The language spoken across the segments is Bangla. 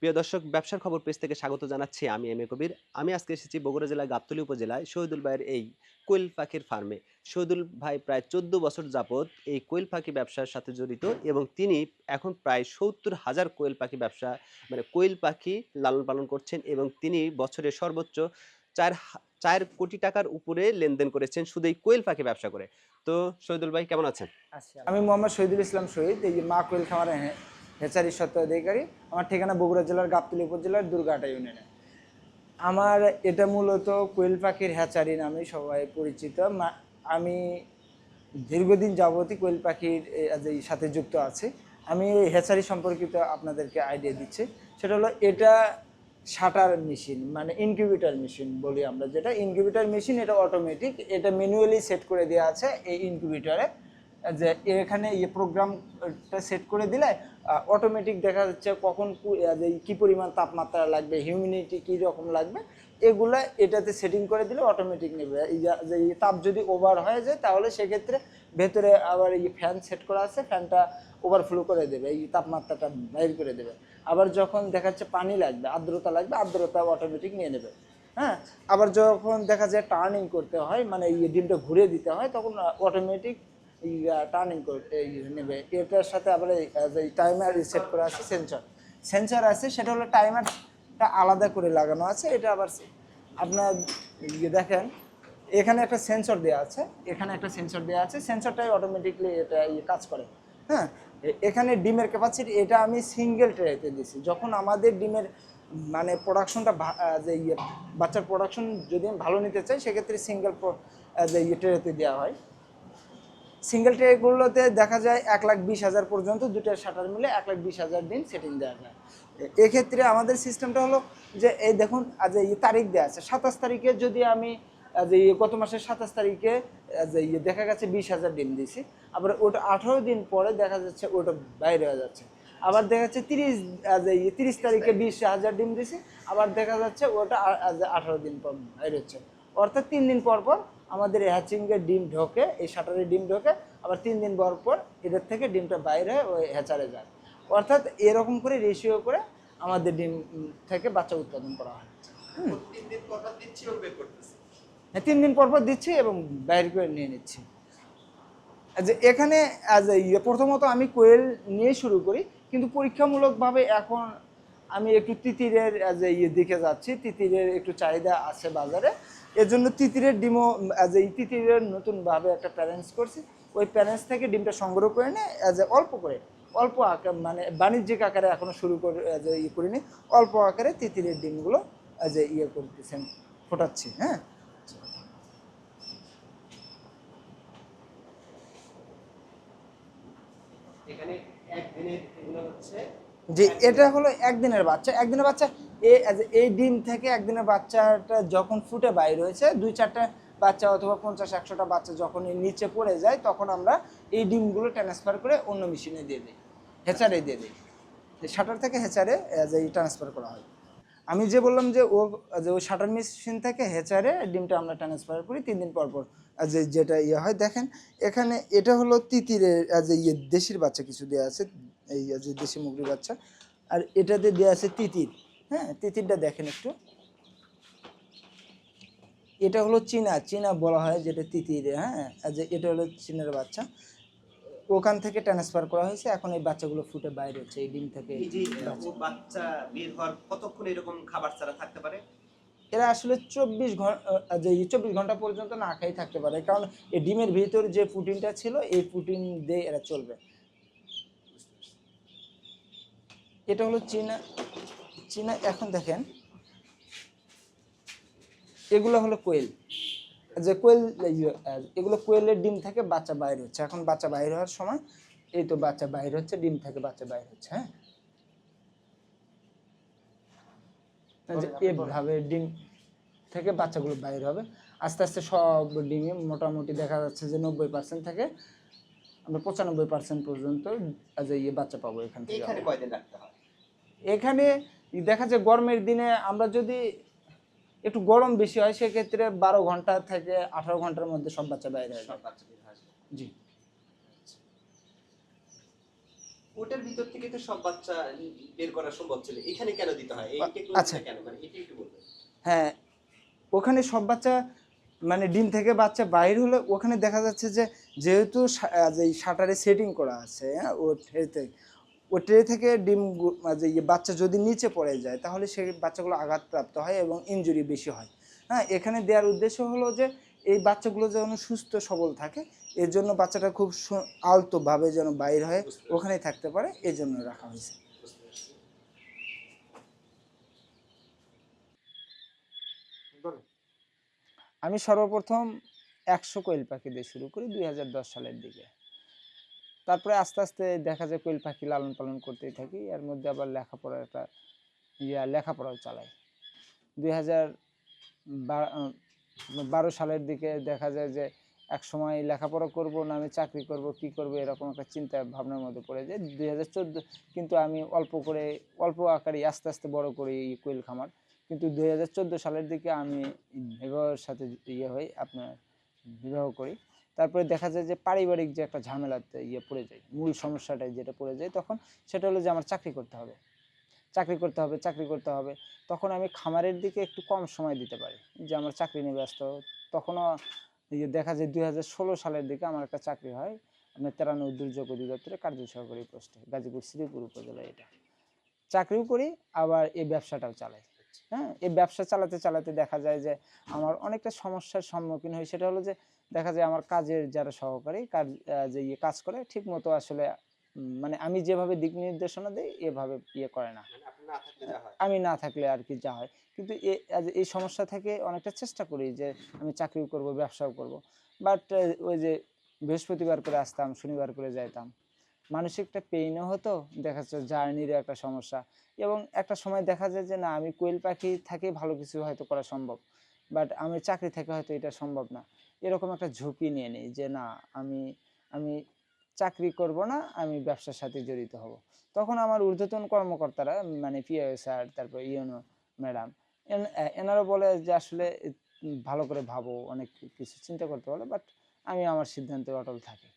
প্রিয় দর্শক, ব্যবসার খবর পেজ থেকে স্বাগত জানাচ্ছি আমি এম এ কবির। আমি আজকে এসেছি বগুড়া জেলার গাবতলী উপজেলায় শহীদুল ভাইয়ের এই কোয়েল পাখির ফার্মে শহীদুল ভাই প্রায় চোদ্দ বছর যাবৎ এই কোয়েল পাখি ব্যবসার সাথে জড়িত এবং তিনি এখন প্রায় সত্তর হাজার কোয়েল পাখি ব্যবসা মানে কোয়েল পাখি লালন পালন করছেন এবং তিনি বছরে সর্বোচ্চ চার চার কোটি টাকার উপরে লেনদেন করেছেন শুধু এই কোয়েল পাখি ব্যবসা করে। তো শহীদুল ভাই কেমন আছেন? আমি মোহাম্মদ শহীদুল ইসলাম শহীদ, এই মা কোয়েল খামারে হেচারি সত্ত্ব অধিকারী। আমার ঠিকানা বগুড়া জেলার গাবতলী উপজেলার দুর্গাটা ইউনিয়নে। আমার এটা মূলত কোয়েল পাখির হ্যাচারি নামে সবাই পরিচিত। আমি দীর্ঘদিন যাবতই কোয়েল পাখির সাথে যুক্ত আছি। আমি এই হ্যাচারি সম্পর্কিত আপনাদেরকে আইডিয়া দিচ্ছি। সেটা হলো এটা শাটার মেশিন মানে ইনকিউবেটর মেশিন বলি আমরা যেটা। ইনকিউবেটর মেশিন এটা অটোমেটিক এটা ম্যানুয়ালি সেট করে দেওয়া আছে এই ইনকিউবেটরে যে এখানে ইয়ে প্রোগ্রামটা সেট করে দিলে অটোমেটিক দেখা যাচ্ছে কখন কু- পরিমাণ তাপমাত্রা লাগবে হিউমিডিটি কী রকম লাগবে, এগুলো এটাতে সেটিং করে দিলে অটোমেটিক নেবে। যে তাপ যদি ওভার হয়ে যায়, তাহলে সেক্ষেত্রে ভেতরে আবার এই ফ্যান সেট করা আছে ফ্যানটা ওভারফ্লো করে দেবে, এই তাপমাত্রাটা বাইর করে দেবে। আবার যখন দেখা যাচ্ছে পানি লাগবে, আর্দ্রতা লাগবে, আর্দ্রতা অটোমেটিক নিয়ে নেবে। হ্যাঁ? আবার যখন দেখা যায় টার্নিং করতে হয় মানে এই ডিমটা ঘুরে দিতে হয়, তখন অটোমেটিক টার্নিং নেবে। এটার সাথে আবার এই টাইমার সেট করা আছে সেন্সর সেন্সর আছে সেটা হলো টাইমারটা আলাদা করে লাগানো আছে, এটা আবার আপনার ইয়ে দেখেন, এখানে একটা সেন্সর দেওয়া আছে, এখানে একটা সেন্সর দেওয়া আছে সেন্সরটাই অটোমেটিকলি এটা ইয়ে কাজ করে। হ্যাঁ? এখানে ডিমের ক্যাপাসিটি এটা আমি সিঙ্গেল ট্রেতে দিছি। যখন আমাদের ডিমের মানে প্রোডাকশনটা যে ইয়ে বাচ্চার প্রোডাকশন যদি ভালো নিতে চাই, সেক্ষেত্রে সিঙ্গেল যে ট্রেতে দেওয়া হয়। সিঙ্গেল ট্রেগুলোতে দেখা যায় এক লাখ বিশ হাজার পর্যন্ত দুটো শাটার মিলে এক লাখ বিশ হাজার দিন সেটিং দেওয়া যায়। এক্ষেত্রে আমাদের সিস্টেমটা হলো যে, এই দেখুন, আজ এই তারিখ দেওয়া আছে, সাতাশ তারিখে যদি আমি যে গত মাসের সাতাশ তারিখে এই দেখা গেছে বিশ হাজার ডিম দিছি, আবার ওটা, আঠারো দিন পরে দেখা যাচ্ছে ওটা বাইরে হয়ে যাচ্ছে। আবার দেখা যাচ্ছে তিরিশ এই তিরিশ তারিখে বিশ হাজার ডিম দিছি, আবার দেখা যাচ্ছে ওটা আঠারো দিন পর বাইরে হচ্ছে। অর্থাৎ তিন দিন পর পর আমাদের হ্যাচিংয়ের ডিম ঢোকে এই শাটারের ডিম ঢোকে আবার তিন দিন পর পর এটার থেকে ডিমটা বাইরে হয়ে ওই হ্যাচারে যায়। অর্থাৎ এরকম করে রেশিও করে আমাদের ডিম থেকে বাচ্চা উৎপাদন করা হয়। হ্যাঁ তিন দিন পর পর দিচ্ছি এবং বাইরে করে নিয়ে নিচ্ছি। যে এখানে অ্যাজ ইয়ে প্রথমত আমি কোয়েল নিয়ে শুরু করি কিন্তু পরীক্ষামূলকভাবে এখন আমি একটু তিতিরের অ্যাজ ইয়ে দিকে যাচ্ছি, তিতিরের একটু চাহিদা আছে বাজারে। এর জন্য তিতিরের ডিমও অ্যাজ এ তিতিরের নতুনভাবে একটা প্যারেন্টস করছি। ওই প্যারেন্টস থেকে ডিমটা সংগ্রহ করে নিয়ে অ্যাজ এ অল্প করে, অল্প আকার মানে বাণিজ্যিক আকারে এখনও শুরু করে অ্যাজ ইয়ে করিনি, অল্প আকারে তিতিরের ডিমগুলো অ্যাজ এ ইয়ে করতেছেন, ফোটাচ্ছি হ্যাঁ এখানে একদিনের এগুলো হচ্ছে যে এটা হলো একদিনের বাচ্চা। একদিনের বাচ্চা এই ডিম থেকে একদিনের বাচ্চাটা যখন ফুটে বাইর হয়েছে, দুই চারটা বাচ্চা অথবা পঞ্চাশ, একশোটা বাচ্চা যখন নিচে পড়ে যায়, তখন আমরা এই ডিমগুলো ট্রান্সফার করে অন্য মেশিনে দিয়ে দিই হেচারে দিয়ে দিই। শাটার থেকে হেচারে এই ট্রান্সফার করা হয়। আমি যে বললাম যে ও যে ওই শাটার মেশিন থেকে হেচারে ডিমটা আমরা ট্রান্সফার করি, তিন দিন পর পর যে যেটা ইয়ে হয়, দেখেন এখানে এটা হলো তিতিরের যে ইয়ে দেশির বাচ্চা কিছু দেওয়া আছে এই যে দেশি মুগরির বাচ্চা। আর এটাতে দেওয়া আছে তিতির। হ্যাঁ তিতিরটা দেখেন একটু। এটা হলো চীনা। চীনা বলা হয় যেটা তিতির হ্যাঁ? আর যে এটা হলো চীনের বাচ্চা। ওখান থেকে ট্রান্সফার করা হয়েছে। এখন এই বাচ্চাগুলো ফুটে বাইরে হচ্ছে এই ডিম থেকে বাচ্চা বের হওয়ার কতক্ষণ এরকম খাবার ছাড়া থাকতে পারে? এরা আসলে চব্বিশ ঘণ্টা যে চব্বিশ ঘণ্টা পর্যন্ত না খাই থাকতে পারে। কারণ এই ডিমের ভিতর যে প্রোটিনটা ছিল এই প্রোটিন দিয়ে এরা চলবে। এটা হলো চীনা চীনা এখন দেখেন। এগুলো হলো কোয়েল। যে কোয়েল ইয়ে, এগুলো কোয়েলের ডিম থেকে বাচ্চা বাইর হচ্ছে। এখন বাচ্চা বাইর হওয়ার সময় এই তো বাচ্চা বাইর হচ্ছে ডিম থেকে বাচ্চা বাইর হচ্ছে হ্যাঁ? এভাবে ডিম থেকে বাচ্চাগুলো বাইর হবে। আস্তে আস্তে সব ডিমে মোটামুটি দেখা যাচ্ছে যে নব্বই পার্সেন্ট থেকে আমরা পঁচানব্বই পার্সেন্ট পর্যন্ত ইয়ে বাচ্চা পাবো এখান থেকে। কয়দিন রাখতে হয়? এখানে দেখা যায় গরমের দিনে আমরা যদি একটু গরম বেশি হয় সেক্ষেত্রে বারো ঘণ্টা থেকে আঠারো ঘণ্টার মধ্যে সব বাচ্চা বাইরে সব বাচ্চা জি। ওটার ভিতর থেকে তো সব বাচ্চা বের করা সম্ভব ছিল। এখানে কেন দিতে হয়? এই আ- আচ্ছা। কেন? মানে এটি একটু বলবেন। হ্যাঁ ওখানে সব বাচ্চা মানে ডিম থেকে বাচ্চা বাইর হলে ওখানে দেখা যাচ্ছে যে যেহেতু যে শাটারে সেটিং করা আছে হ্যাঁ, ও ট্রেতে ও ট্রে থেকে ডিম আহ, যে ইয়ে বাচ্চা যদি নিচে পড়ে যায় তাহলে সেই বাচ্চাগুলো আঘাতপ্রাপ্ত হয় এবং ইনজুরি বেশি হয়। হ্যাঁ এখানে দেওয়ার উদ্দেশ্য হলো যে এই বাচ্চাগুলো যেন সুস্থ সবল থাকে এর জন্য বাচ্চাটা খুব আলতোভাবে যেন বাইর হয়ে ওখানেই থাকতে পারে এই জন্য রাখা হয়েছে। আমি সর্বপ্রথম একশো কোয়েল পাখি দিয়ে শুরু করি দুই হাজার দশ সালের দিকে। তারপরে আস্তে আস্তে দেখা যায় কোয়েল পাখি লালন পালন করতেই থাকি। এর মধ্যে আবার লেখাপড়ার একটা ইয়া, লেখাপড়াও চালাই। দুই হাজার বারো সালের দিকে দেখা যায় যে এক সময় লেখাপড়া করব, না আমি চাকরি করব, কি করব, এরকম একটা চিন্তা ভাবনার মধ্যে পড়ে যায়। দুই হাজার চোদ্দ, কিন্তু আমি অল্প করে, অল্প আকারে আস্তে আস্তে বড় করি এই কোয়েল খামার। কিন্তু দুই হাজার চোদ্দ সালের দিকে আমি বিবাহের সাথে ইয়ে হই আপনার বিবাহ করি। তারপরে দেখা যায় যে পারিবারিক যে একটা ঝামেলাতে ইয়ে পড়ে যায়, মূল সমস্যাটা যেটা পড়ে যায়, তখন সেটা হলো যে আমার চাকরি করতে হবে। চাকরি করতে হবে, চাকরি করতে হবে। তখন আমি খামারের দিকে একটু কম সময় দিতে পারি, যে আমার চাকরি নিয়ে ব্যস্ত। তখনও ইয়ে দেখা যায় দুই হাজার ষোলো সালের দিকে আমার একটা চাকরি হয়, আপনার তেরানো দুর্যোগ অধিদপ্তরে কার্য সহকারী পোস্টে, গাজীপুর শ্রীপুর উপজেলায় এটা। চাকরিও করি, আবার এই ব্যবসাটাও চালাই। হ্যাঁ এই ব্যবসা চালাতে চালাতে দেখা যায় যে আমার অনেকটা সমস্যার সম্মুখীন হই। সেটা হলো যে দেখা যায় আমার কাজের যারা সহকারী কাজ যে ইয়ে কাজ করে ঠিক মতো আসলে মানে আমি যেভাবে দিক নির্দেশনা দিই এভাবে ইয়ে করে না। মানে আমি না থাকলে আর কি যা হয়। কিন্তু এই সমস্যা থেকে অনেকটা চেষ্টা করি যে আমি চাকরিও করব ব্যবসাও করব। বাট ওই যে বৃহস্পতিবার করে আসতাম শনিবার করে যাইতাম। মানসিক একটা পেইনও হতো দেখা যাচ্ছে জার্নিরও একটা সমস্যা। এবং একটা সময় দেখা যায় যে, না, আমি কোয়েল পাখি থেকে ভালো কিছু হয়তো করা সম্ভব, বাট আমি চাকরি থেকে হয়তো এটা সম্ভব না। এরকম একটা ঝুঁকি নিয়ে নিই যে, না, আমি আমি চাকরি করব না, আমি ব্যবসার সাথে জড়িত হব। তখন আমার ঊর্ধ্বতন কর্মকর্তারা মানে পিআই স্যার, তারপর ইউনো ম্যাডাম এনারা বলে যে, আসলে ভালো করে ভাবো, অনেক কিছু চিন্তা করতে বলে বাট আমি আমার সিদ্ধান্তে অটল থাকি।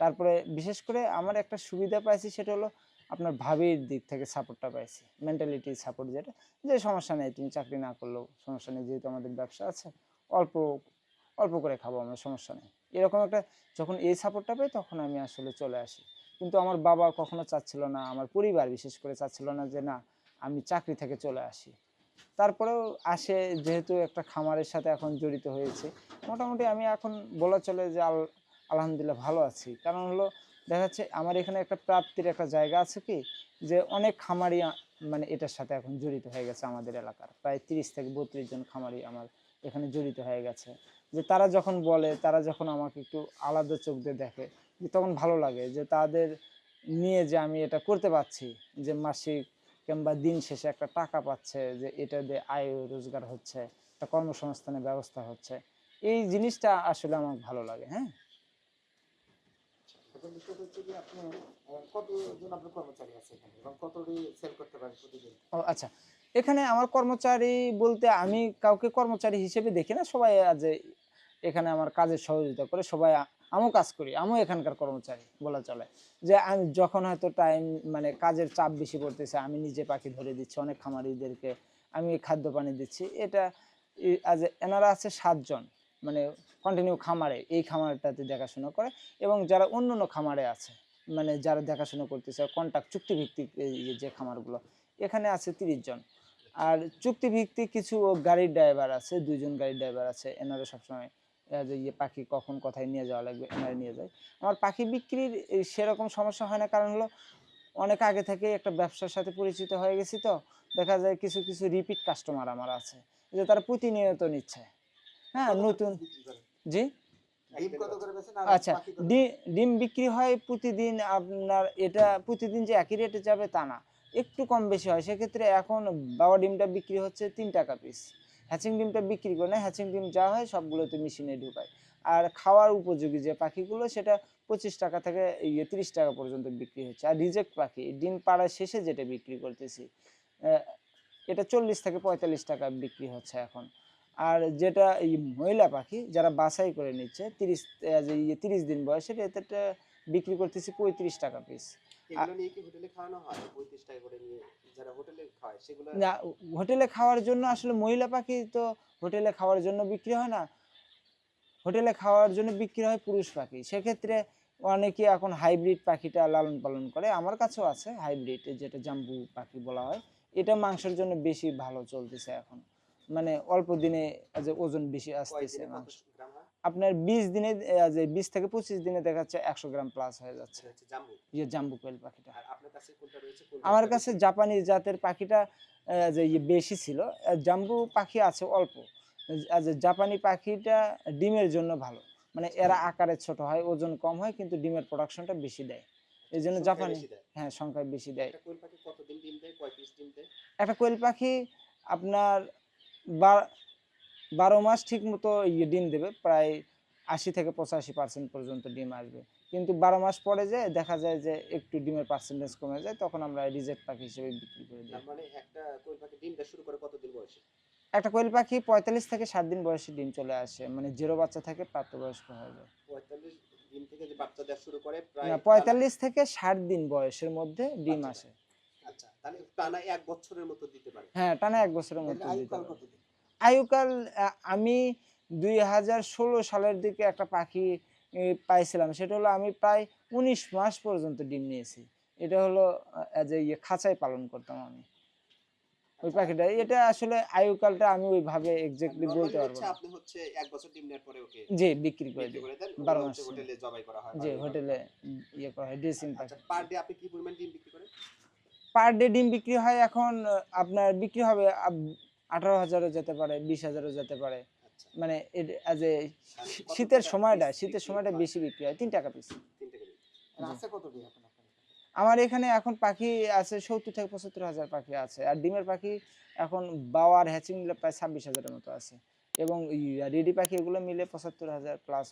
তারপরে বিশেষ করে আমার একটা সুবিধা পাইছি সেটা হলো আপনার ভাবির দিক থেকে সাপোর্টটা পাইছি। মেন্টালিটি সাপোর্ট যেটা, যে সমস্যা নেই, তুমি চাকরি না করলেও সমস্যা নেই, যেহেতু আমাদের ব্যবসা আছে, অল্প অল্প করে খাব আমরা, সমস্যা নেই। এরকম একটা, যখন এই সাপোর্টটা পাই, তখন আমি আসলে চলে আসি। কিন্তু আমার বাবা কখনো চাচ্ছিল না, আমার পরিবার বিশেষ করে চাচ্ছিল না যে না, আমি চাকরি থেকে চলে আসি। তারপরেও আসে, যেহেতু একটা খামারের সাথে এখন জড়িত হয়েছে, মোটামুটি আমি এখন বলা চলে যে আল, আলহামদুলিল্লাহ ভালো আছি। কারণ হলো দেখা যাচ্ছে আমার এখানে একটা প্রাপ্তির একটা জায়গা আছে কি, যে অনেক খামারি মানে এটার সাথে এখন জড়িত হয়ে গেছে আমাদের এলাকার। প্রায় তিরিশ থেকে বত্রিশ জন খামারি আমার এখানে জড়িত হয়ে গেছে। যে তারা যখন বলে, তারা যখন আমাকে একটু আলাদা চোখ দিয়ে দেখে, যে তখন ভালো লাগে যে তাদের নিয়ে যে আমি এটা করতে পারছি, যে মাসিক কিংবা দিন শেষে একটা টাকা পাচ্ছে, যে এটা দিয়ে আয় রোজগার হচ্ছে, একটা কর্মসংস্থানের ব্যবস্থা হচ্ছে, এই জিনিসটা আসলে আমার ভালো লাগে হ্যাঁ? এখন বিষয়টা হচ্ছে যে আপনি কতজন আপনার কর্মচারী আছে এখানে এবং কতটি সেল করতে পারেন প্রতিদিন? ও আচ্ছা। এখানে আমার কর্মচারী বলতে আমি কাউকে কর্মচারী হিসেবে দেখি না, সবাই আজ এখানে আমার কাজের সহযোগিতা করে সবাই আমিও কাজ করি, আমিও এখানকার কর্মচারী বলা চলে। যে আমি যখন হয়তো টাইম মানে কাজের চাপ বেশি পড়তেছে, আমি নিজে পাখি ধরে দিচ্ছি, অনেক খামারিদেরকে আমি খাদ্য পানি দিচ্ছি, এটা আজ এনারা আছে সাতজন মানে কন্টিনিউ খামারে, এই খামারটাতে দেখাশোনা করে এবং যারা অন্য অন্য খামারে আছে মানে যারা দেখাশোনা করতেছে কন্ট্যাক্ট চুক্তিভিত্তিক যে খামারগুলো, এখানে আছে তিরিশ জন আর চুক্তিভিত্তিক কিছু গাড়ির ড্রাইভার আছে, দুইজন গাড়ির ড্রাইভার আছে, এনারা সবসময় যে ইয়ে পাখি কখন কোথায় নিয়ে যাওয়া লাগবে, এনারা নিয়ে যায় আমার পাখি বিক্রির সেরকম সমস্যা হয় না, কারণ হলো অনেক আগে থেকে একটা ব্যবসার সাথে পরিচিত হয়ে গেছি তো, দেখা যায় কিছু কিছু রিপিট কাস্টমার আমার আছে, যে তারা প্রতিনিয়ত নিচ্ছে হ্যাঁ নতুন? জি? আচ্ছা ডিম বিক্রি হয় প্রতিদিন আপনার এটা প্রতিদিন যে একই রেটে যাবে তা না। একটু কম বেশি হয় সেক্ষেত্রে এখন বাবা ডিমটা বিক্রি হচ্ছে তিন টাকা পিস হ্যাচিং ডিমটা বিক্রি করে না হ্যাচিং ডিম যা হয় সবগুলোতে মেশিনে ঢুকায়। আর খাওয়ার উপযোগী যে পাখিগুলো সেটা পঁচিশ টাকা থেকে ইয়ে তিরিশ টাকা পর্যন্ত বিক্রি হচ্ছে। আর রিজেক্ট পাখি ডিম পাড়ার শেষে যেটা বিক্রি করতেছি এটা চল্লিশ থেকে পঁয়তাল্লিশ টাকা বিক্রি হচ্ছে এখন। আর যেটা এই মহিলা পাখি যারা বাছাই করে নিচ্ছে তিরিশ তিরিশ দিন বয়সের এতে বিক্রি করতেছি পঁয়ত্রিশ টাকা পিস না হোটেলে খাওয়ার জন্য আসলে মহিলা পাখি তো হোটেলে খাওয়ার জন্য বিক্রি হয় না। হোটেলে খাওয়ার জন্য বিক্রি হয় পুরুষ পাখি। সেক্ষেত্রে অনেকে এখন হাইব্রিড পাখিটা লালন পালন করে। আমার কাছেও আছে হাইব্রিড যেটা জাম্বু পাখি বলা হয়। এটা মাংসের জন্য বেশি ভালো চলতেছে এখন। মানে অল্প দিনে যে ওজন বেশি আসতেছে আপনার বিশ দিনে যে বিশ থেকে পঁচিশ দিনে দেখা যাচ্ছে একশো গ্রাম প্লাস হয়ে যাচ্ছে। হচ্ছে জাম্বু কোয়েল। পাখিটা। আমার কাছে জাপানি জাতের পাখিটা যে ইয়ে বেশি ছিল। জাম্বু পাখি আছে অল্প। জাপানি পাখিটা ডিমের জন্য ভালো। মানে এরা আকারে ছোট হয় ওজন কম হয় কিন্তু ডিমের প্রোডাকশনটা বেশি দেয়। এই জন্য জাপানি হ্যাঁ সংখ্যায় বেশি দেয়? একটা কোয়েল পাখি আপনার বারো মাস ঠিক মতো ইয়ে ডিম দেবে প্রায় আশি থেকে পঁচাশি পার্সেন্ট পর্যন্ত ডিম আসবে। কিন্তু বারো মাস পরে যে দেখা যায় যে একটু ডিমের পার্সেন্টেজ কমে যায় তখন আমরা রিজেক্ট পাখি হিসেবে বিক্রি করে দিই। মানে একটা কোয়েল পাখি ডিম শুরু করে কতদিন বয়সে? একটা কোয়েল পাখি পঁয়তাল্লিশ থেকে ষাট দিন বয়সে ডিম চলে আসে মানে জিরো বাচ্চা থেকে প্রাপ্তবয়স্ক হয়ে যায়। পঁয়তাল্লিশ থেকে ষাট দিন বয়সের মধ্যে ডিম আসে। আচ্ছা তাহলে টানা এক বছরের মতো দিতে পারে। হ্যাঁ টানা এক বছরের তাহলে দিতে পারে। কতদিন? আয়ুকাল আমি দুই হাজার ষোলো সালের দিকে একটা পাখি পাইছিলাম। সেটা হলো আমি প্রায় উনিশ মাস পর্যন্ত ডিম নিয়েছি। এটা হলো যে ইয়ে খাঁচায় পালন করতাম আমি। ওই পাখিটা এটা আসলে আয়ুকালটা আমি ওইভাবে এক্স্যাক্টলি বলতে পারব না। আপনি হচ্ছে এক বছর ডিম নেওয়ার পরে ওকে জি বিক্রি করে দিই। করে দেন বারো ওগুলো মাস, হোটেলে জবাই করা হয় জি হোটেলে ইয়ে করা হয় ড্রেসিং আচ্ছা পাখি। পার ডে আপনি কি পরিমাণ ডিম বিক্রি করেন? পার ডে ডিম বিক্রি হয় এখন আপনার বিক্রি হবে আঠারো হাজারও যেতে পারে বিশ হাজারও যেতে পারে। আচ্ছা। মানে এজ এ কত শীতের সময়টা শীতের সময়টা বেশি বিক্রি হয় তিন টাকা পিস? আমার এখানে এখন পাখি আছে সত্তর থেকে পঁচাত্তর হাজার পাখি আছে আর ডিমের পাখি এখন বাওয়ার হ্যাচিং প্রায় ছাব্বিশ হাজারের মতো আছে। এবং রেডি পাখি এগুলো মিলে পঁচাত্তর হাজার প্লাস